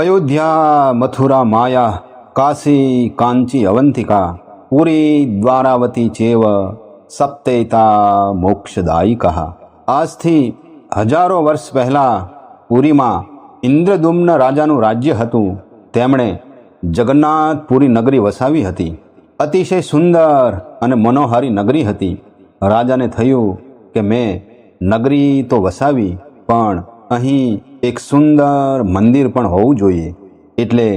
અયોધ્યા, મથુરા, માયા, કાશી, કાંચી, અવંતિકા, પુરી, દ્વારાવતી ચેવ, સપ્તેતા, મોક્ષદાયિકા. આજથી હજારો વર્ષ પહેલાં પુરીમાં ઇન્દ્રદુમ્ન રાજાનું રાજ્ય હતું. તેમણે જગન્નાથપુરી નગરી વસાવી હતી. અતિશય સુંદર અને મનોહારી નગરી હતી. રાજાને થયું કે મેં નગરી તો વસાવી, પણ અહીં એક સુંદર મંદિર પણ હોવું જોઈએ. એટલે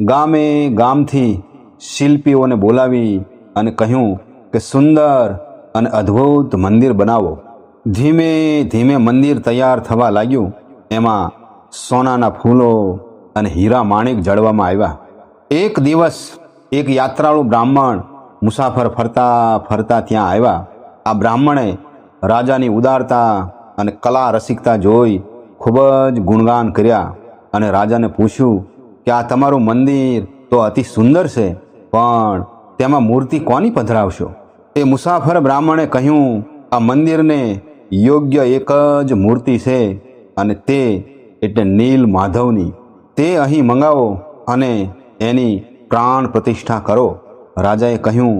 ગામે ગામથી શિલ્પીઓને બોલાવી અને કહ્યું કે સુંદર અને અદ્ભુત મંદિર બનાવો. ધીમે ધીમે મંદિર તૈયાર થવા લાગ્યું. એમાં સોનાના ફૂલો અને હીરા માણેક જળવામાં આવ્યા. એક દિવસ એક યાત્રાળુ બ્રાહ્મણ મુસાફર ફરતા ફરતા ત્યાં આવ્યા. આ બ્રાહ્મણે રાજાની ઉદારતા અને કલા રસિકતા જોઈ ખૂબ જ ગુણગાન કર્યા અને રાજાને પૂછ્યું કે આ તમારું મંદિર તો અતિ સુંદર છે, પણ તેમાં મૂર્તિ કોની પધરાવશો? એ મુસાફર બ્રાહ્મણે કહ્યું, આ મંદિરને યોગ્ય એક જ મૂર્તિ છે અને તે એટલે નીલ માધવની. તે અહીં મંગાવો અને એની પ્રાણ પ્રતિષ્ઠા કરો. રાજાએ કહ્યું,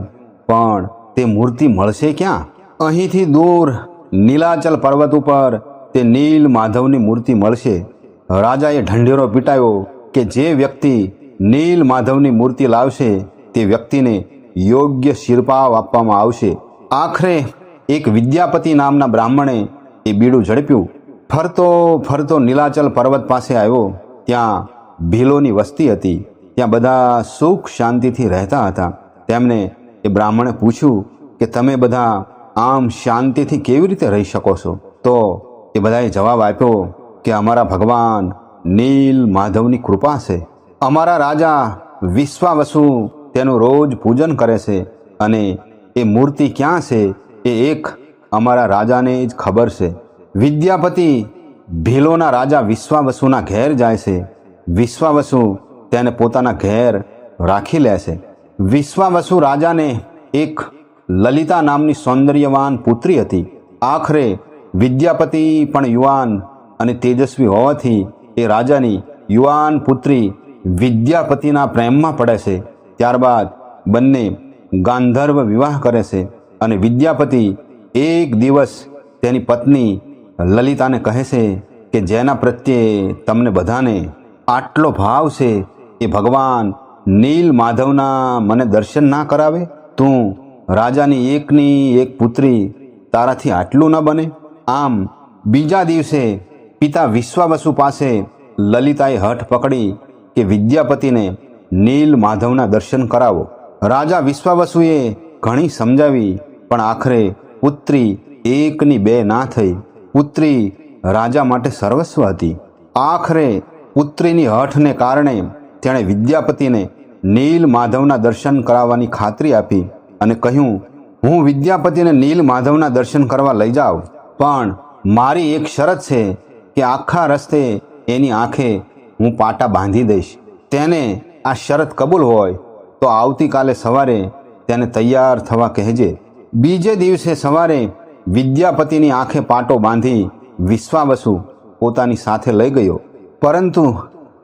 પણ તે મૂર્તિ મળશે ક્યાં? અહીંથી દૂર નીલાચલ પર્વત ઉપર તે નીલ માધવની મૂર્તિ મળશે. રાજાએ ઢંઢેરો પીટાયો કે જે વ્યક્તિ નીલ માધવની મૂર્તિ લાવશે, તે વ્યક્તિને યોગ્ય શિરપાવ આપવામાં આવશે. આખરે એક વિદ્યાપતિ નામના બ્રાહ્મણે એ બીડું ઝડપ્યું. ફરતો ફરતો નીલાચલ પર્વત પાસે આવ્યો. ત્યાં ભીલોની વસ્તી હતી. ત્યાં બધા સુખ શાંતિથી રહેતા હતા. તેમને એ બ્રાહ્મણે પૂછ્યું કે તમે બધા આમ શાંતિથી કેવી રીતે રહી શકો છો? તો એ બધાએ જવાબ આપ્યો કે અમારા ભગવાન નીલ માધવની કૃપા છે. અમારા રાજા વિશ્વાવસુ તેનું રોજ પૂજન કરે છે અને એ મૂર્તિ ક્યાં છે એ એક અમારા રાજાને જ ખબર છે. વિદ્યાપતિ ભીલોના રાજા વિશ્વાવસુના ઘેર જાય છે. વિશ્વાવસુ તેને પોતાના ઘેર રાખી લે છે. વિશ્વાવસુ રાજાને એક લલિતા નામની સૌંદર્યવાન પુત્રી હતી. આખરે વિદ્યાપતિ પણ યુવાન અને તેજસ્વી હોવાથી એ રાજાની યુવાન પુત્રી વિદ્યાપતિના પ્રેમમાં પડે છે. ત્યારબાદ બંને ગાંધર્વ વિવાહ કરે છે અને વિદ્યાપતિ એક દિવસ તેની પત્ની લલિતાને કહે છે કે જેના પ્રત્યે તમને બધાને આટલો ભાવ છે એ ભગવાન નીલ માધવના મને દર્શન ના કરાવે? તું રાજાની એકની એક પુત્રી તારાથી આટલું ન બને? આમ, બીજા દિવસે પિતા વિશ્વાબસુ પાસે લલિતાએ હઠ પકડી કે વિદ્યાપતિને નીલ માધવના દર્શન કરાવો. રાજા વિશ્વાવસુએ ઘણી સમજાવી, પણ આખરે પુત્રી એકની બે ના થઈ. પુત્રી રાજા માટે સર્વસ્વ હતી. આખરે પુત્રીની હઠને કારણે તેણે વિદ્યાપતિને નીલ માધવના દર્શન કરાવવાની ખાતરી આપી અને કહ્યું, હું વિદ્યાપતિને નીલ માધવના દર્શન કરવા લઈ જાઉં. પણ મારી એક શરત છે કે આખા રસ્તે એની આંખે હું પાટા બાંધી દઈશ. તેને આ શરત કબૂલ હોય તો આવતીકાલે સવારે તેને તૈયાર થવા કહેજે. બીજે દિવસે સવારે વિદ્યાપતિની આંખે પાટો બાંધી વિશ્વાવસુ પોતાની સાથે લઈ ગયો. પરંતુ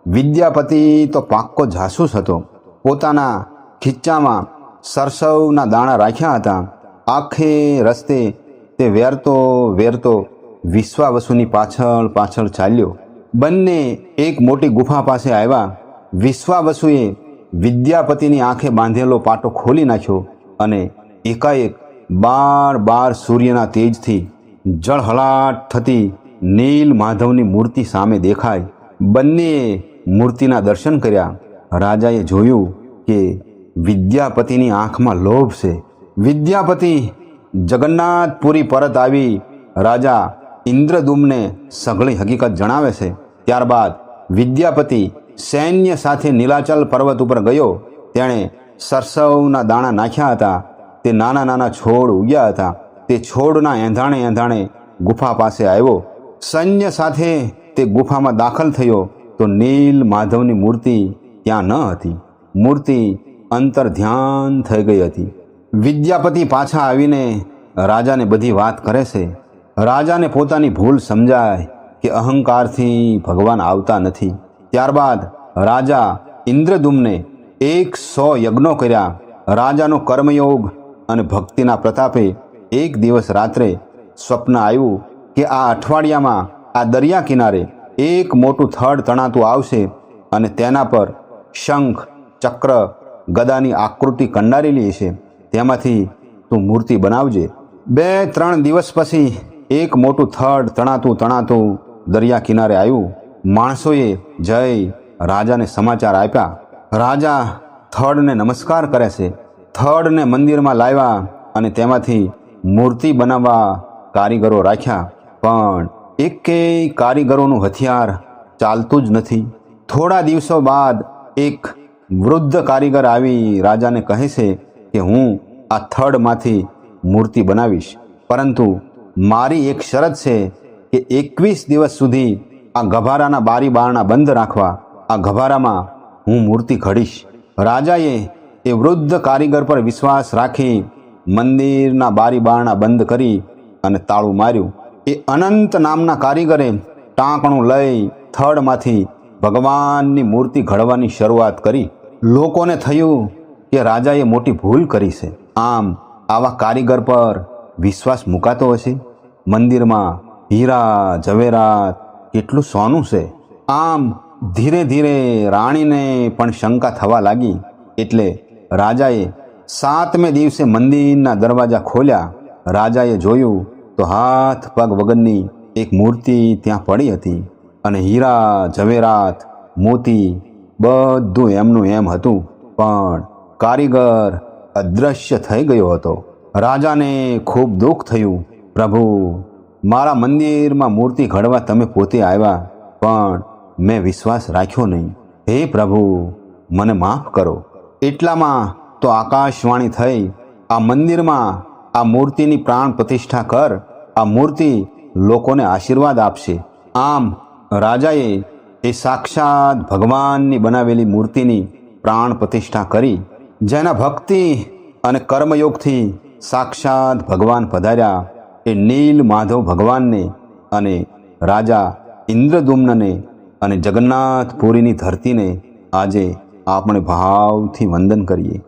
વિદ્યાપતિ તો પાક્કો જાસૂસ હતો. પોતાના ખીચ્ચામાં સરસવના દાણા રાખ્યા હતા. આખે રસ્તે તે વેરતો વેરતો વિશ્વાવસુની પાછળ પાછળ ચાલ્યો. બંને એક મોટી ગુફા પાસે આવ્યા. વિશ્વાવસુએ વિદ્યાપતિની આંખે બાંધેલો પાટો ખોલી નાખ્યો અને એકાએક બાર બાર સૂર્યના તેજથી જળહલાટ થતી નીલ માધવની મૂર્તિ સામે દેખાય બંનેએ મૂર્તિના દર્શન કર્યા. રાજાએ જોયું કે વિદ્યાપતિની આંખમાં લોભ છે. વિદ્યાપતિ જગન્નાથપુરી પરત આવી રાજા ઇન્દ્રદુમને સઘળી હકીકત જણાવે છે. ત્યારબાદ વિદ્યાપતિ સૈન્ય સાથે નીલાચલ પર્વત ઉપર ગયો. તેણે સરસવના દાણા નાખ્યા હતા. તે નાના નાના છોડ ઉગ્યા હતા. તે છોડના એંધાણે એંધાણે ગુફા પાસે આવ્યો. સૈન્ય સાથે તે ગુફામાં દાખલ થયો તો નીલ માધવની મૂર્તિ ત્યાં ન હતી. મૂર્તિ અંતર ધ્યાન થઈ ગઈ હતી. વિદ્યાપતિ પાછા આવીને રાજાને બધી વાત કરે છે. રાજાને પોતાની ભૂલ સમજાય કે અહંકારથી ભગવાન આવતા નથી. ત્યારબાદ રાજા ઇન્દ્રદુમને એક સો યજ્ઞો કર્યા. રાજાનો કર્મયોગ અને ભક્તિના પ્રતાપે એક દિવસ રાત્રે સ્વપ્ન આવ્યું કે આ અઠવાડિયામાં આ દરિયા કિનારે એક મોટું થડ તણાતું આવશે અને તેના પર શંખ, ચક્ર, ગદાની આકૃતિ કંડારેલી છે તેમાંથી તું મૂર્તિ બનાવજે. બે, ત્રણ દિવસ પછી એક મોટું થડ તણાતું તણાતું દરિયા કિનારે આવ્યું. માણસોએ જય, રાજાને સમાચાર આપ્યા. રાજા થડને નમસ્કાર કરે છે. થડને મંદિરમાં લાવ્યા અને તેમાંથી મૂર્તિ બનાવવા કારીગરો રાખ્યા. પણ એકેય કારીગરોનું હથિયાર ચાલતું જ નથી. થોડા દિવસો બાદ એક વૃદ્ધ કારીગર આવી રાજાને કહે છે કે હું આ થડમાંથી મૂર્તિ બનાવીશ. પરંતુ મારી એક શરત છે કે એકવીસ દિવસ સુધી આ ગભારાના બારી બારણા બંધ રાખવા. આ ગભારામાં હું મૂર્તિ ઘડીશ. રાજાએ એ વૃદ્ધ કારીગર પર વિશ્વાસ રાખી મંદિરના બારી બારણા બંધ કરી અને તાળું માર્યું. એ અનંત નામના કારીગરે ટાંકણું લઈ થડમાંથી ભગવાનની મૂર્તિ ઘડવાની શરૂઆત કરી. લોકોને થયું કે રાજાએ મોટી ભૂલ કરી છે. આમ આવા કારીગર પર વિશ્વાસ મુકાતો હશે? મંદિરમાં હીરા ઝવેરાત કેટલું સોનું છે? આમ ધીરે ધીરે રાણીને પણ શંકા થવા લાગી. એટલે રાજાએ સાતમે દિવસે મંદિરના દરવાજા ખોલ્યા. રાજાએ જોયું તો હાથ પગ વગરની એક મૂર્તિ ત્યાં પડી હતી અને હીરા, ઝવેરાત, મોતી બધું એમનું એમ હતું. પણ કારીગર અદૃશ્ય થઈ ગયો હતો. રાજાને ખૂબ દુઃખ થયું. પ્રભુ, મારા મંદિરમાં મૂર્તિ ઘડવા તમે પોતે આવ્યા, પણ મેં વિશ્વાસ રાખ્યો નહીં. હે પ્રભુ, મને માફ કરો. એટલામાં તો આકાશવાણી થઈ. આ મંદિરમાં આ મૂર્તિની પ્રાણ પ્રતિષ્ઠા કર. આ મૂર્તિ લોકોને આશીર્વાદ આપશે. આમ રાજાએ એ સાક્ષાત ભગવાનની બનાવેલી મૂર્તિની પ્રાણ પ્રતિષ્ઠા કરી, જેના ભક્તિ અને કર્મયોગથી સાક્ષાત ભગવાન પધાર્યા. એ નીલ માધવ ભગવાનને અને રાજા ઇન્દ્રદુમ્નને અને જગન્નાથપુરીની ધરતીને આજે આપણે ભાવથી વંદન કરીએ.